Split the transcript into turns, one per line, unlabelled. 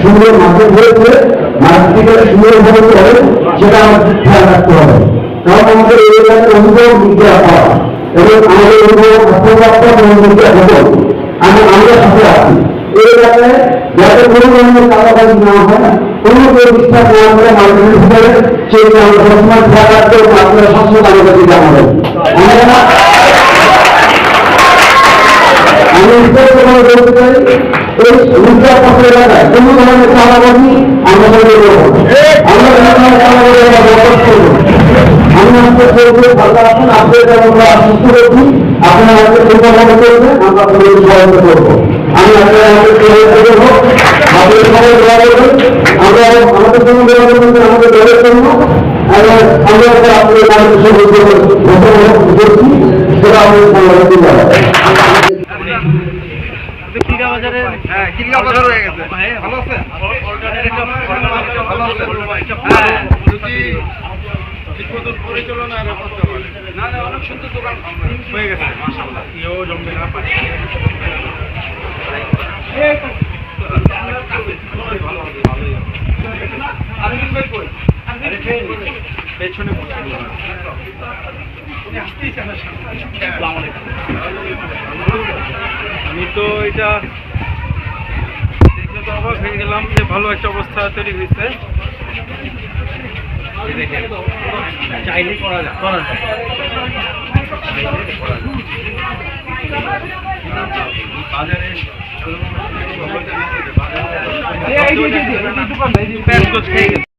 সুন্দর মার্কেট হয়েছে মার্কেটে সুন্দরভাবে চলে সেটা আমাদের খেয়াল রাখতে হবে। কারণ আমাদের এই এলাকার অনুভব মিডিয়া পাওয়া এবং আমাদের অনুভব আত্মপ্রাপ্ত এবং মিডিয়া আমি আমরা সাথে আছি। এই এলাকায় যাতে কোনো ধরনের কালাবাজি না হয়, কোনো বিশ্বাস না করে মার্কেটের ভিতরে সেই আমরা সবসময় খেয়াল রাখতে এবং আপনারা সবসময় আমাদেরকে জানাবেন আমরা আমি করে বলতে চাই এই রূপা পথ এলাকায় কোনো ধরনের চালাবাজি আমরা করব আমরা করব আমি আপনার সঙ্গে ভালো আছেন আপনাদের আমরা সুস্থ করছি আপনারা আমাদের সুন্দরভাবে করবেন আমরা আপনাদের সহায়তা করব আমি আপনারা আমাদের সহায়তা করব আমরা আমাদের জন্য আমাদের দলের জন্য সেটা আমাদের
বাজারে
হ্যাঁ, বাজার হয়ে গেছে। ভালো? ভালো? হ্যাঁ, যদি ঠিকমতো পরিচালনা আরও করতে পারে। না, না, অনেক সুন্দর দোকান হয়ে গেছে, মাশাআল্লাহ। ইয়েও জমবে না, পানি। ভালো হবে, ভালোই হবে। আরেকদিন ভাই কই? পেছনে। আমি তো এটা অবাক হয়ে গেলাম যে ভালো একটা অবস্থা তৈরি হয়েছে চাইলে করা